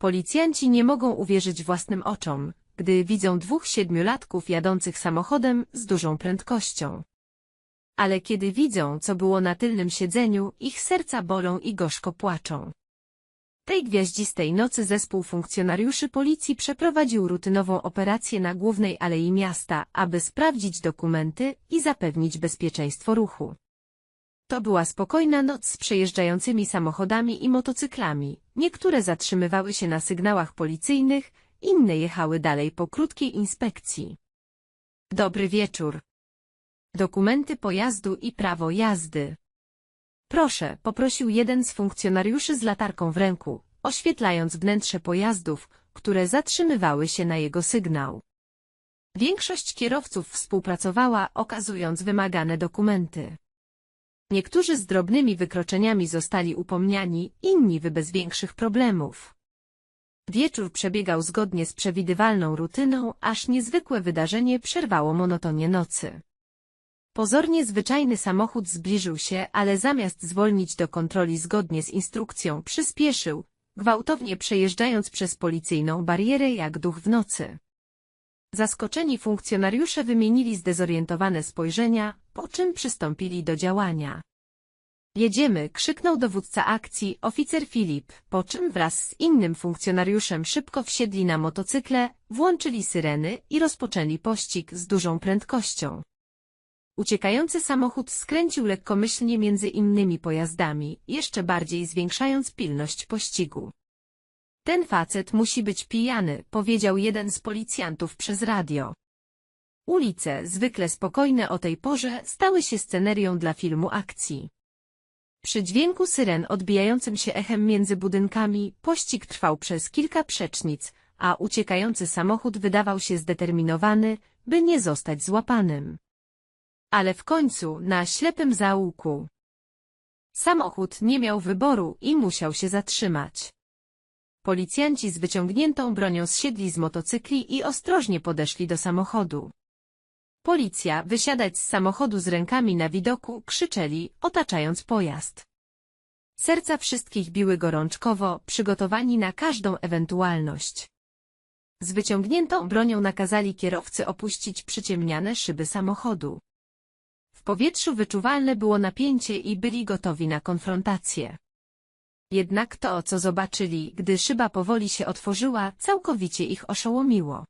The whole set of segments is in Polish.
Policjanci nie mogą uwierzyć własnym oczom, gdy widzą dwóch siedmiolatków jadących samochodem z dużą prędkością. Ale kiedy widzą, co było na tylnym siedzeniu, ich serca bolą i gorzko płaczą. Tej gwiaździstej nocy zespół funkcjonariuszy policji przeprowadził rutynową operację na głównej alei miasta, aby sprawdzić dokumenty i zapewnić bezpieczeństwo ruchu. To była spokojna noc z przejeżdżającymi samochodami i motocyklami. Niektóre zatrzymywały się na sygnałach policyjnych, inne jechały dalej po krótkiej inspekcji. Dobry wieczór. Dokumenty pojazdu i prawo jazdy. Proszę, poprosił jeden z funkcjonariuszy z latarką w ręku, oświetlając wnętrze pojazdów, które zatrzymywały się na jego sygnał. Większość kierowców współpracowała, okazując wymagane dokumenty. Niektórzy z drobnymi wykroczeniami zostali upomniani, inni wy bez większych problemów. Wieczór przebiegał zgodnie z przewidywalną rutyną, aż niezwykłe wydarzenie przerwało monotonię nocy. Pozornie zwyczajny samochód zbliżył się, ale zamiast zwolnić do kontroli zgodnie z instrukcją, przyspieszył, gwałtownie przejeżdżając przez policyjną barierę jak duch w nocy. Zaskoczeni funkcjonariusze wymienili zdezorientowane spojrzenia, po czym przystąpili do działania. Jedziemy, krzyknął dowódca akcji, oficer Filip, po czym wraz z innym funkcjonariuszem szybko wsiedli na motocykle, włączyli syreny i rozpoczęli pościg z dużą prędkością. Uciekający samochód skręcił lekkomyślnie między innymi pojazdami, jeszcze bardziej zwiększając pilność pościgu. Ten facet musi być pijany, powiedział jeden z policjantów przez radio. Ulice, zwykle spokojne o tej porze, stały się scenerią dla filmu akcji. Przy dźwięku syren odbijającym się echem między budynkami, pościg trwał przez kilka przecznic, a uciekający samochód wydawał się zdeterminowany, by nie zostać złapanym. Ale w końcu, na ślepym zaułku. Samochód nie miał wyboru i musiał się zatrzymać. Policjanci z wyciągniętą bronią zsiedli z motocykli i ostrożnie podeszli do samochodu. Policja, wysiadać z samochodu z rękami na widoku, krzyczeli, otaczając pojazd. Serca wszystkich biły gorączkowo, przygotowani na każdą ewentualność. Z wyciągniętą bronią nakazali kierowcy opuścić przyciemniane szyby samochodu. W powietrzu wyczuwalne było napięcie i byli gotowi na konfrontację. Jednak to, co zobaczyli, gdy szyba powoli się otworzyła, całkowicie ich oszołomiło.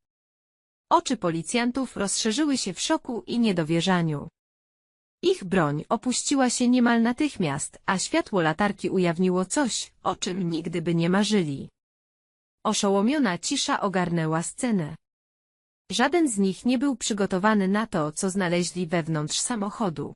Oczy policjantów rozszerzyły się w szoku i niedowierzaniu. Ich broń opuściła się niemal natychmiast, a światło latarki ujawniło coś, o czym nigdy by nie marzyli. Oszołomiona cisza ogarnęła scenę. Żaden z nich nie był przygotowany na to, co znaleźli wewnątrz samochodu.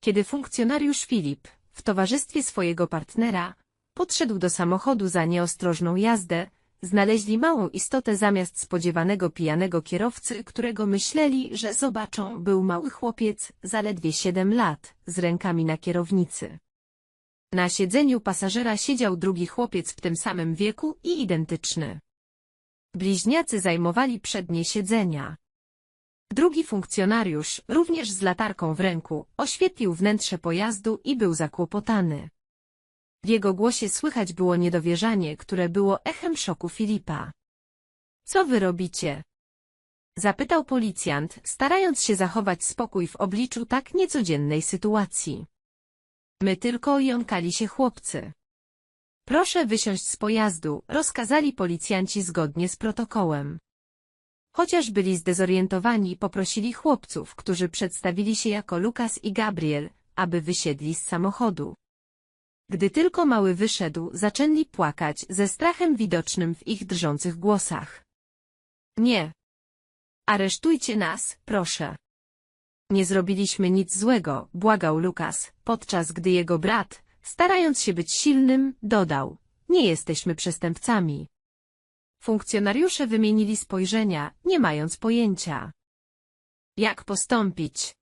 Kiedy funkcjonariusz Filip, w towarzystwie swojego partnera, podszedł do samochodu za nieostrożną jazdę, znaleźli małą istotę zamiast spodziewanego pijanego kierowcy, którego myśleli, że zobaczą, był mały chłopiec, zaledwie siedem lat, z rękami na kierownicy. Na siedzeniu pasażera siedział drugi chłopiec w tym samym wieku i identyczny. Bliźniacy zajmowali przednie siedzenia. Drugi funkcjonariusz, również z latarką w ręku, oświetlił wnętrze pojazdu i był zakłopotany. W jego głosie słychać było niedowierzanie, które było echem szoku Filipa. Co wy robicie? Zapytał policjant, starając się zachować spokój w obliczu tak niecodziennej sytuacji. My tylko jąkali się chłopcy. Proszę wysiąść z pojazdu, rozkazali policjanci zgodnie z protokołem. Chociaż byli zdezorientowani, poprosili chłopców, którzy przedstawili się jako Lukas i Gabriel, aby wysiedli z samochodu. Gdy tylko mały wyszedł, zaczęli płakać ze strachem widocznym w ich drżących głosach. Nie. Aresztujcie nas, proszę. Nie zrobiliśmy nic złego, błagał Lukas, podczas gdy jego brat, starając się być silnym, dodał. Nie jesteśmy przestępcami. Funkcjonariusze wymienili spojrzenia, nie mając pojęcia. Jak postąpić?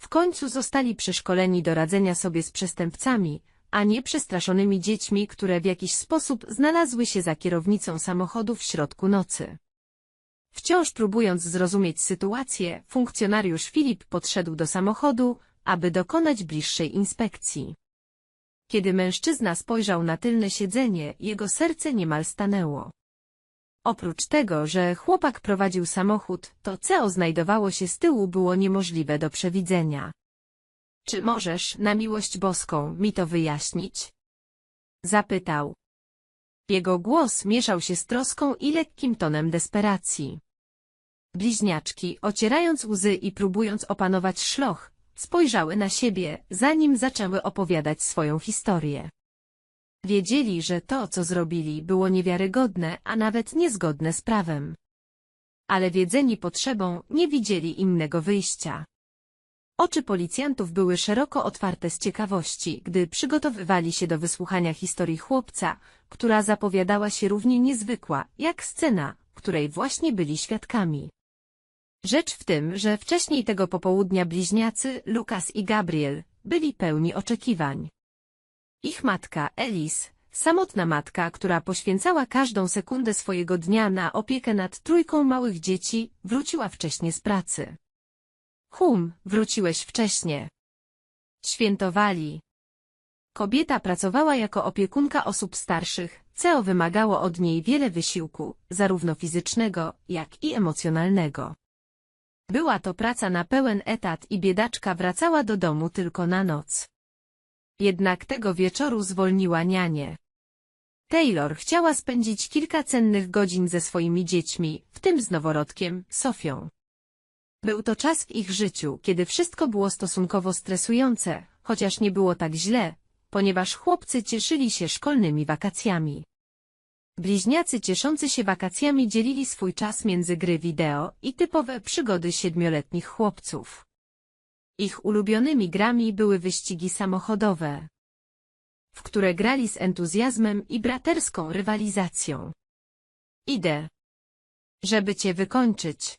W końcu zostali przeszkoleni do radzenia sobie z przestępcami, a nie przestraszonymi dziećmi, które w jakiś sposób znalazły się za kierownicą samochodu w środku nocy. Wciąż próbując zrozumieć sytuację, funkcjonariusz Filip podszedł do samochodu, aby dokonać bliższej inspekcji. Kiedy mężczyzna spojrzał na tylne siedzenie, jego serce niemal stanęło. Oprócz tego, że chłopak prowadził samochód, to co znajdowało się z tyłu było niemożliwe do przewidzenia. Czy możesz, na miłość boską, mi to wyjaśnić? Zapytał. Jego głos mieszał się z troską i lekkim tonem desperacji. Bliźniaczki, ocierając łzy i próbując opanować szloch, spojrzały na siebie, zanim zaczęły opowiadać swoją historię. Wiedzieli, że to, co zrobili, było niewiarygodne, a nawet niezgodne z prawem. Ale wiedzeni potrzebą, nie widzieli innego wyjścia. Oczy policjantów były szeroko otwarte z ciekawości, gdy przygotowywali się do wysłuchania historii chłopca, która zapowiadała się równie niezwykła, jak scena, której właśnie byli świadkami. Rzecz w tym, że wcześniej tego popołudnia bliźniacy, Lukas i Gabriel, byli pełni oczekiwań. Ich matka, Elis, samotna matka, która poświęcała każdą sekundę swojego dnia na opiekę nad trójką małych dzieci, wróciła wcześnie z pracy. Hum, wróciłeś wcześnie. Świętowali. Kobieta pracowała jako opiekunka osób starszych, co wymagało od niej wiele wysiłku, zarówno fizycznego, jak i emocjonalnego. Była to praca na pełen etat i biedaczka wracała do domu tylko na noc. Jednak tego wieczoru zwolniła nianie. Taylor chciała spędzić kilka cennych godzin ze swoimi dziećmi, w tym z noworodkiem, Sofią. Był to czas w ich życiu, kiedy wszystko było stosunkowo stresujące, chociaż nie było tak źle, ponieważ chłopcy cieszyli się szkolnymi wakacjami. Bliźniacy cieszący się wakacjami dzielili swój czas między gry wideo i typowe przygody siedmioletnich chłopców. Ich ulubionymi grami były wyścigi samochodowe, w które grali z entuzjazmem i braterską rywalizacją. Idę, żeby cię wykończyć.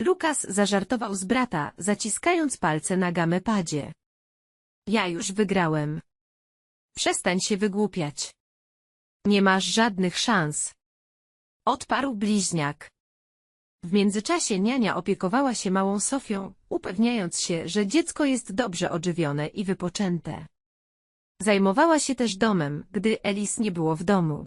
Lukas zażartował z brata, zaciskając palce na gamepadzie. Ja już wygrałem. Przestań się wygłupiać. Nie masz żadnych szans. Odparł bliźniak. W międzyczasie niania opiekowała się małą Sofią, upewniając się, że dziecko jest dobrze odżywione i wypoczęte. Zajmowała się też domem, gdy Elis nie było w domu.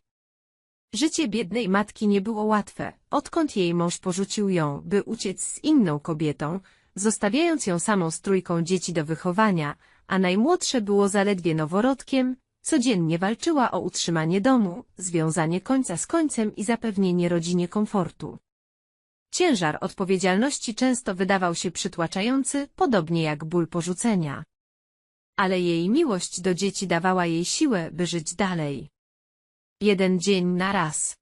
Życie biednej matki nie było łatwe, odkąd jej mąż porzucił ją, by uciec z inną kobietą, zostawiając ją samą z trójką dzieci do wychowania, a najmłodsze było zaledwie noworodkiem, codziennie walczyła o utrzymanie domu, związanie końca z końcem i zapewnienie rodzinie komfortu. Ciężar odpowiedzialności często wydawał się przytłaczający, podobnie jak ból porzucenia. Ale jej miłość do dzieci dawała jej siłę, by żyć dalej. Jeden dzień na raz.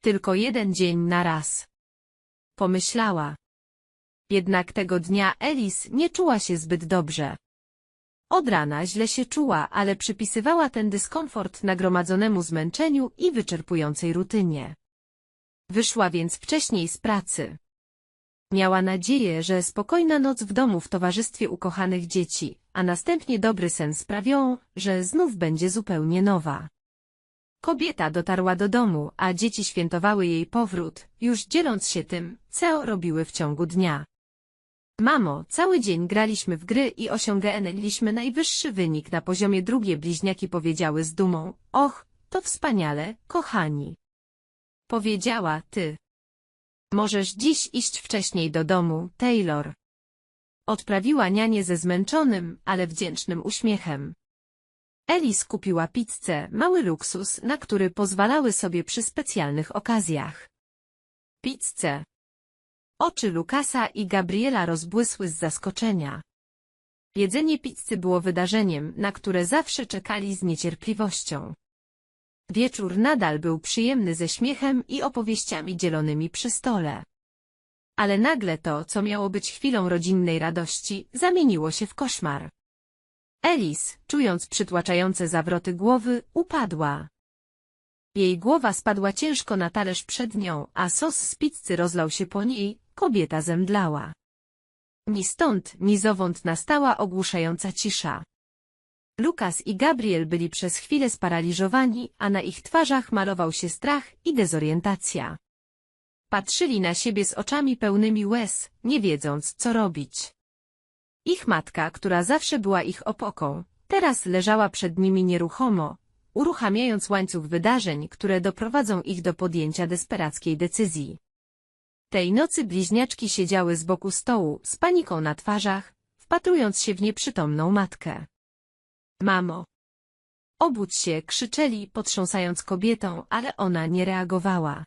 Tylko jeden dzień na raz. Pomyślała. Jednak tego dnia Elis nie czuła się zbyt dobrze. Od rana źle się czuła, ale przypisywała ten dyskomfort nagromadzonemu zmęczeniu i wyczerpującej rutynie. Wyszła więc wcześniej z pracy. Miała nadzieję, że spokojna noc w domu w towarzystwie ukochanych dzieci, a następnie dobry sen sprawią, że znów będzie zupełnie nowa. Kobieta dotarła do domu, a dzieci świętowały jej powrót, już dzieląc się tym, co robiły w ciągu dnia. Mamo, cały dzień graliśmy w gry i osiągnęliśmy najwyższy wynik na poziomie drugie bliźniaki powiedziały z dumą. Och, to wspaniale, kochani. Powiedziała, ty. Możesz dziś iść wcześniej do domu, Taylor. Odprawiła nianie ze zmęczonym, ale wdzięcznym uśmiechem. Elis kupiła pizzę, mały luksus, na który pozwalały sobie przy specjalnych okazjach. Pizzę. Oczy Lukasa i Gabriela rozbłysły z zaskoczenia. Jedzenie pizzy było wydarzeniem, na które zawsze czekali z niecierpliwością. Wieczór nadal był przyjemny ze śmiechem i opowieściami dzielonymi przy stole. Ale nagle to, co miało być chwilą rodzinnej radości, zamieniło się w koszmar. Elis, czując przytłaczające zawroty głowy, upadła. Jej głowa spadła ciężko na talerz przed nią, a sos z pizzy rozlał się po niej, kobieta zemdlała. Ni stąd, ni zowąd nastała ogłuszająca cisza. Lukas i Gabriel byli przez chwilę sparaliżowani, a na ich twarzach malował się strach i dezorientacja. Patrzyli na siebie z oczami pełnymi łez, nie wiedząc, co robić. Ich matka, która zawsze była ich opoką, Teraz leżała przed nimi nieruchomo, uruchamiając łańcuch wydarzeń, które doprowadzą ich do podjęcia desperackiej decyzji. Tej nocy bliźniaczki siedziały z boku stołu, z paniką na twarzach, wpatrując się w nieprzytomną matkę. Mamo! Obudź się, krzyczeli, potrząsając kobietą, ale ona nie reagowała.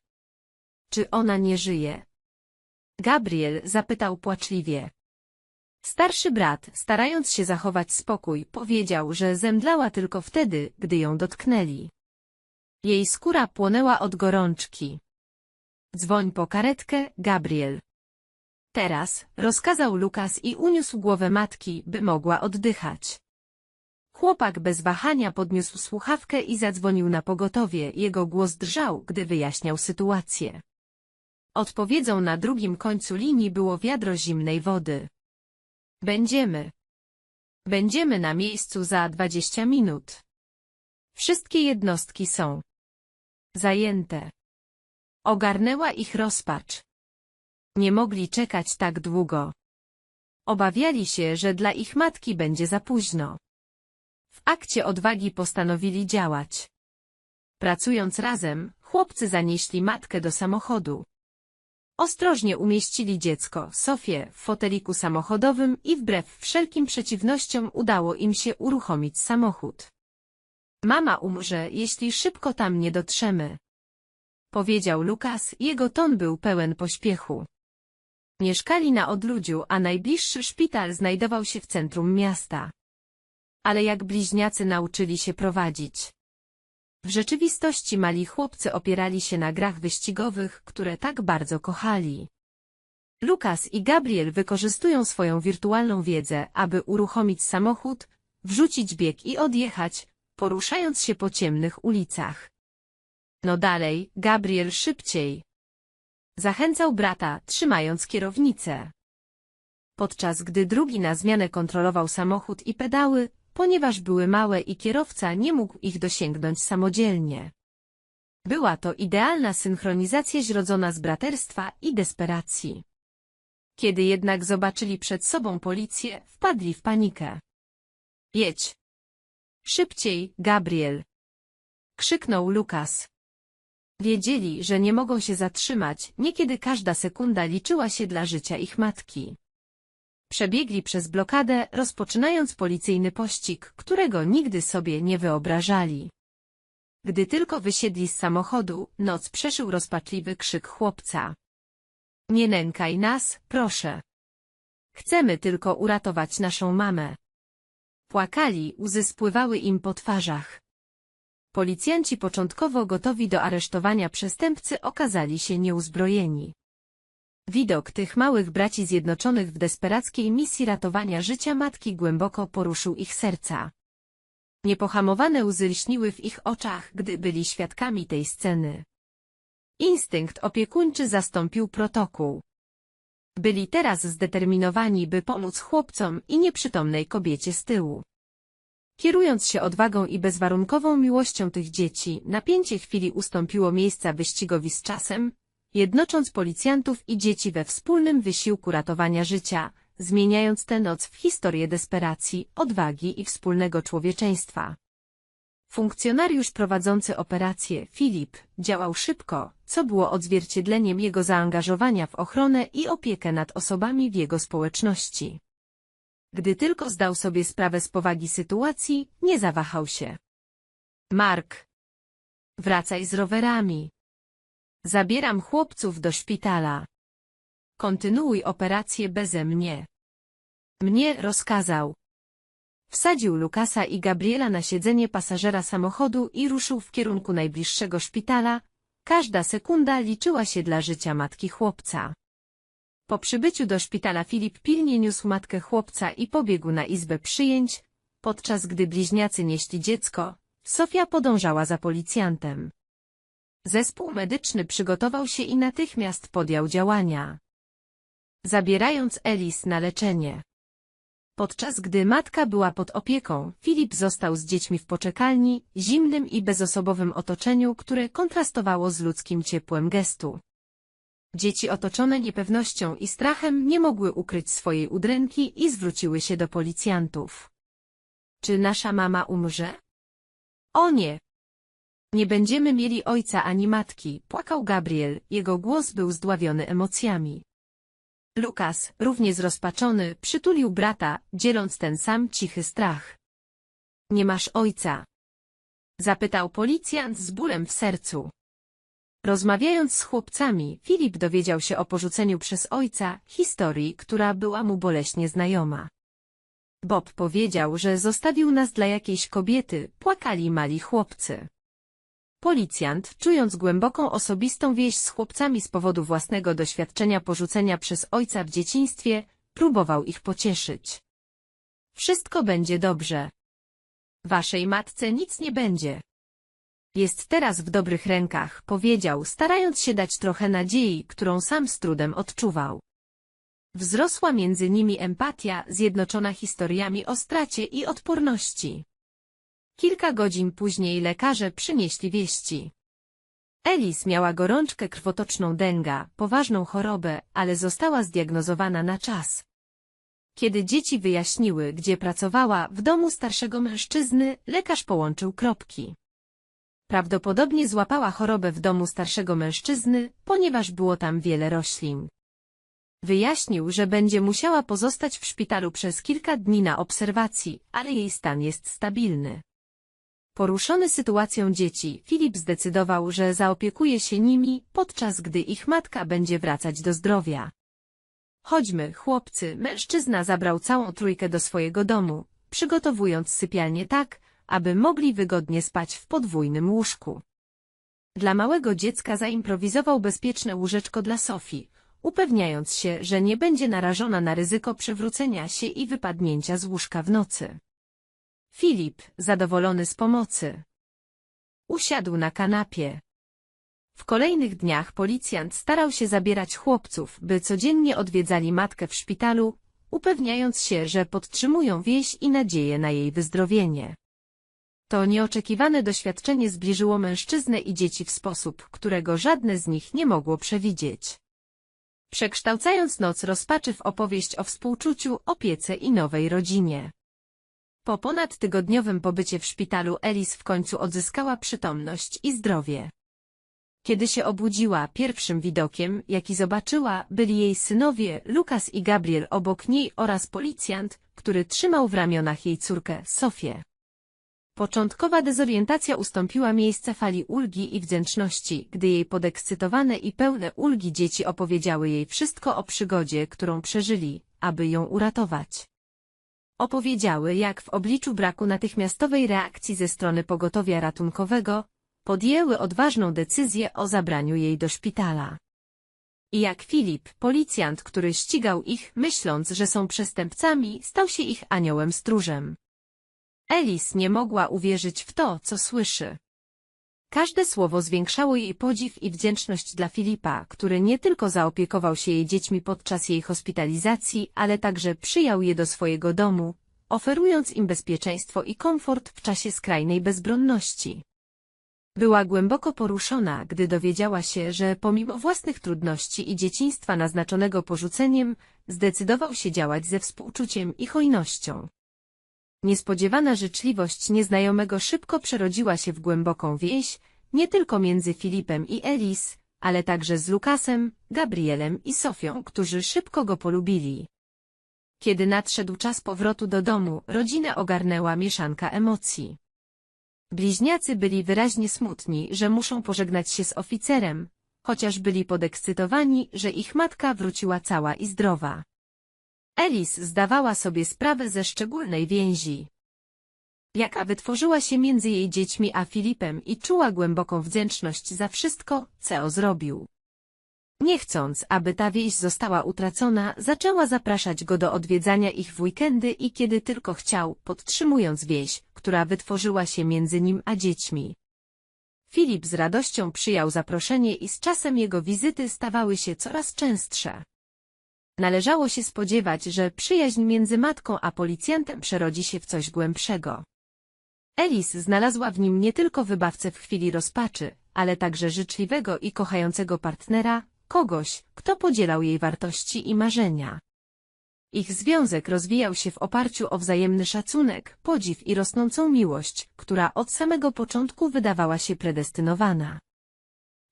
Czy ona nie żyje? Gabriel zapytał płaczliwie. Starszy brat, starając się zachować spokój, powiedział, że zemdlała tylko wtedy, gdy ją dotknęli. Jej skóra płonęła od gorączki. Dzwoń po karetkę, Gabriel. Teraz, rozkazał Lukas i uniósł głowę matki, by mogła oddychać. Chłopak bez wahania podniósł słuchawkę i zadzwonił na pogotowie, jego głos drżał, gdy wyjaśniał sytuację. Odpowiedzią na drugim końcu linii było wiadro zimnej wody. Będziemy. Będziemy na miejscu za dwadzieścia minut. Wszystkie jednostki są zajęte. Ogarnęła ich rozpacz. Nie mogli czekać tak długo. Obawiali się, że dla ich matki będzie za późno. W akcie odwagi postanowili działać. Pracując razem, chłopcy zanieśli matkę do samochodu. Ostrożnie umieścili dziecko, Sofię, w foteliku samochodowym i wbrew wszelkim przeciwnościom udało im się uruchomić samochód. Mama umrze, jeśli szybko tam nie dotrzemy. Powiedział Lukas, jego ton był pełen pośpiechu. Mieszkali na odludziu, a najbliższy szpital znajdował się w centrum miasta. Ale jak bliźniacy nauczyli się prowadzić. W rzeczywistości mali chłopcy opierali się na grach wyścigowych, które tak bardzo kochali. Lukas i Gabriel wykorzystują swoją wirtualną wiedzę, aby uruchomić samochód, wrzucić bieg i odjechać, poruszając się po ciemnych ulicach. No dalej, Gabriel szybciej. Zachęcał brata, trzymając kierownicę. Podczas gdy drugi na zmianę kontrolował samochód i pedały, ponieważ były małe i kierowca nie mógł ich dosięgnąć samodzielnie. Była to idealna synchronizacja zrodzona z braterstwa i desperacji. Kiedy jednak zobaczyli przed sobą policję, wpadli w panikę. Jedź! Szybciej, Gabriel! Krzyknął Lukas. Wiedzieli, że nie mogą się zatrzymać, niekiedy każda sekunda liczyła się dla życia ich matki. Przebiegli przez blokadę, rozpoczynając policyjny pościg, którego nigdy sobie nie wyobrażali. Gdy tylko wysiedli z samochodu, noc przeszył rozpaczliwy krzyk chłopca. Nie nękaj nas, proszę. Chcemy tylko uratować naszą mamę. Płakali, łzy spływały im po twarzach. Policjanci początkowo gotowi do aresztowania przestępcy okazali się nieuzbrojeni. Widok tych małych braci zjednoczonych w desperackiej misji ratowania życia matki głęboko poruszył ich serca. Niepohamowane łzy lśniły w ich oczach, gdy byli świadkami tej sceny. Instynkt opiekuńczy zastąpił protokół. Byli teraz zdeterminowani, by pomóc chłopcom i nieprzytomnej kobiecie z tyłu. Kierując się odwagą i bezwarunkową miłością tych dzieci, napięcie chwili ustąpiło miejsca wyścigowi z czasem, jednocząc policjantów i dzieci we wspólnym wysiłku ratowania życia, zmieniając tę noc w historię desperacji, odwagi i wspólnego człowieczeństwa. Funkcjonariusz prowadzący operację, Filip, działał szybko, co było odzwierciedleniem jego zaangażowania w ochronę i opiekę nad osobami w jego społeczności. Gdy tylko zdał sobie sprawę z powagi sytuacji, nie zawahał się. Mark! Wracaj z rowerami. Zabieram chłopców do szpitala. Kontynuuj operację beze mnie. Mnie rozkazał. Wsadził Lukasa i Gabriela na siedzenie pasażera samochodu i ruszył w kierunku najbliższego szpitala. Każda sekunda liczyła się dla życia matki chłopca. Po przybyciu do szpitala Filip pilnie niósł matkę chłopca i pobiegł na izbę przyjęć, podczas gdy bliźniacy nieśli dziecko, Sofia podążała za policjantem. Zespół medyczny przygotował się i natychmiast podjął działania. Zabierając Elis na leczenie. Podczas gdy matka była pod opieką, Filip został z dziećmi w poczekalni, zimnym i bezosobowym otoczeniu, które kontrastowało z ludzkim ciepłem gestu. Dzieci otoczone niepewnością i strachem nie mogły ukryć swojej udręki i zwróciły się do policjantów. Czy nasza mama umrze? O nie! Nie będziemy mieli ojca ani matki, płakał Gabriel, jego głos był zdławiony emocjami. Lukas, równie zrozpaczony, przytulił brata, dzieląc ten sam cichy strach. Nie masz ojca? Zapytał policjant z bólem w sercu. Rozmawiając z chłopcami, Filip dowiedział się o porzuceniu przez ojca historii, która była mu boleśnie znajoma. Bob powiedział, że zostawił nas dla jakiejś kobiety, płakali mali chłopcy. Policjant, czując głęboką osobistą więź z chłopcami z powodu własnego doświadczenia porzucenia przez ojca w dzieciństwie, próbował ich pocieszyć. Wszystko będzie dobrze. Waszej matce nic nie będzie. Jest teraz w dobrych rękach, powiedział, starając się dać trochę nadziei, którą sam z trudem odczuwał. Wzrosła między nimi empatia, zjednoczona historiami o stracie i odporności. Kilka godzin później lekarze przynieśli wieści. Elis miała gorączkę krwotoczną denga, poważną chorobę, ale została zdiagnozowana na czas. Kiedy dzieci wyjaśniły, gdzie pracowała, w domu starszego mężczyzny, lekarz połączył kropki. Prawdopodobnie złapała chorobę w domu starszego mężczyzny, ponieważ było tam wiele roślin. Wyjaśnił, że będzie musiała pozostać w szpitalu przez kilka dni na obserwacji, ale jej stan jest stabilny. Poruszony sytuacją dzieci, Filip zdecydował, że zaopiekuje się nimi, podczas gdy ich matka będzie wracać do zdrowia. Chodźmy, chłopcy, mężczyzna zabrał całą trójkę do swojego domu, przygotowując sypialnię tak, aby mogli wygodnie spać w podwójnym łóżku. Dla małego dziecka zaimprowizował bezpieczne łóżeczko dla Sofii, upewniając się, że nie będzie narażona na ryzyko przewrócenia się i wypadnięcia z łóżka w nocy. Filip, zadowolony z pomocy, usiadł na kanapie. W kolejnych dniach policjant starał się zabierać chłopców, by codziennie odwiedzali matkę w szpitalu, upewniając się, że podtrzymują wieś i nadzieję na jej wyzdrowienie. To nieoczekiwane doświadczenie zbliżyło mężczyznę i dzieci w sposób, którego żadne z nich nie mogło przewidzieć. Przekształcając noc rozpaczy w opowieść o współczuciu, opiece i nowej rodzinie. Po ponadtygodniowym pobycie w szpitalu Elis w końcu odzyskała przytomność i zdrowie. Kiedy się obudziła, pierwszym widokiem, jaki zobaczyła, byli jej synowie, Lukas i Gabriel obok niej oraz policjant, który trzymał w ramionach jej córkę, Sofię. Początkowa dezorientacja ustąpiła miejsce fali ulgi i wdzięczności, gdy jej podekscytowane i pełne ulgi dzieci opowiedziały jej wszystko o przygodzie, którą przeżyli, aby ją uratować. Opowiedziały, jak w obliczu braku natychmiastowej reakcji ze strony pogotowia ratunkowego, podjęły odważną decyzję o zabraniu jej do szpitala. I jak Filip, policjant, który ścigał ich, myśląc, że są przestępcami, stał się ich aniołem stróżem. Elis nie mogła uwierzyć w to, co słyszy. Każde słowo zwiększało jej podziw i wdzięczność dla Filipa, który nie tylko zaopiekował się jej dziećmi podczas jej hospitalizacji, ale także przyjął je do swojego domu, oferując im bezpieczeństwo i komfort w czasie skrajnej bezbronności. Była głęboko poruszona, gdy dowiedziała się, że pomimo własnych trudności i dzieciństwa naznaczonego porzuceniem, zdecydował się działać ze współczuciem i hojnością. Niespodziewana życzliwość nieznajomego szybko przerodziła się w głęboką więź, nie tylko między Filipem i Elis, ale także z Lukasem, Gabrielem i Sofią, którzy szybko go polubili. Kiedy nadszedł czas powrotu do domu, rodzinę ogarnęła mieszanka emocji. Bliźniacy byli wyraźnie smutni, że muszą pożegnać się z oficerem, chociaż byli podekscytowani, że ich matka wróciła cała i zdrowa. Elis zdawała sobie sprawę ze szczególnej więzi. Jaka wytworzyła się między jej dziećmi a Filipem i czuła głęboką wdzięczność za wszystko, co zrobił. Nie chcąc, aby ta wieś została utracona, zaczęła zapraszać go do odwiedzania ich w weekendy i kiedy tylko chciał, podtrzymując wieś, która wytworzyła się między nim a dziećmi. Filip z radością przyjął zaproszenie i z czasem jego wizyty stawały się coraz częstsze. Należało się spodziewać, że przyjaźń między matką a policjantem przerodzi się w coś głębszego. Elis znalazła w nim nie tylko wybawcę w chwili rozpaczy, ale także życzliwego i kochającego partnera, kogoś, kto podzielał jej wartości i marzenia. Ich związek rozwijał się w oparciu o wzajemny szacunek, podziw i rosnącą miłość, która od samego początku wydawała się predestynowana.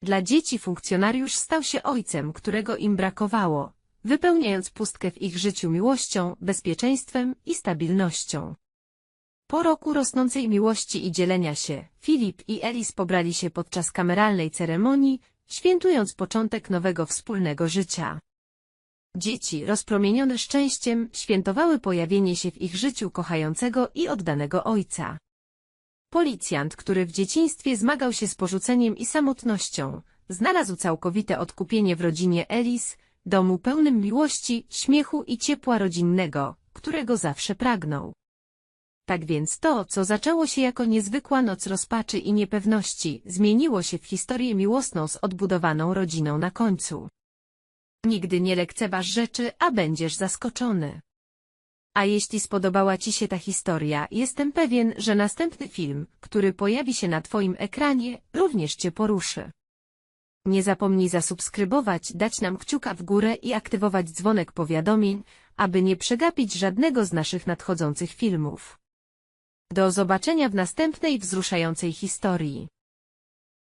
Dla dzieci funkcjonariusz stał się ojcem, którego im brakowało, wypełniając pustkę w ich życiu miłością, bezpieczeństwem i stabilnością. Po roku rosnącej miłości i dzielenia się, Filip i Elis pobrali się podczas kameralnej ceremonii, świętując początek nowego wspólnego życia. Dzieci, rozpromienione szczęściem, świętowały pojawienie się w ich życiu kochającego i oddanego ojca. Policjant, który w dzieciństwie zmagał się z porzuceniem i samotnością, znalazł całkowite odkupienie w rodzinie Elis, domu pełnym miłości, śmiechu i ciepła rodzinnego, którego zawsze pragnął. Tak więc to, co zaczęło się jako niezwykła noc rozpaczy i niepewności, zmieniło się w historię miłosną z odbudowaną rodziną na końcu. Nigdy nie lekceważ rzeczy, a będziesz zaskoczony. A jeśli spodobała Ci się ta historia, jestem pewien, że następny film, który pojawi się na Twoim ekranie, również Cię poruszy. Nie zapomnij zasubskrybować, dać nam kciuka w górę i aktywować dzwonek powiadomień, aby nie przegapić żadnego z naszych nadchodzących filmów. Do zobaczenia w następnej wzruszającej historii.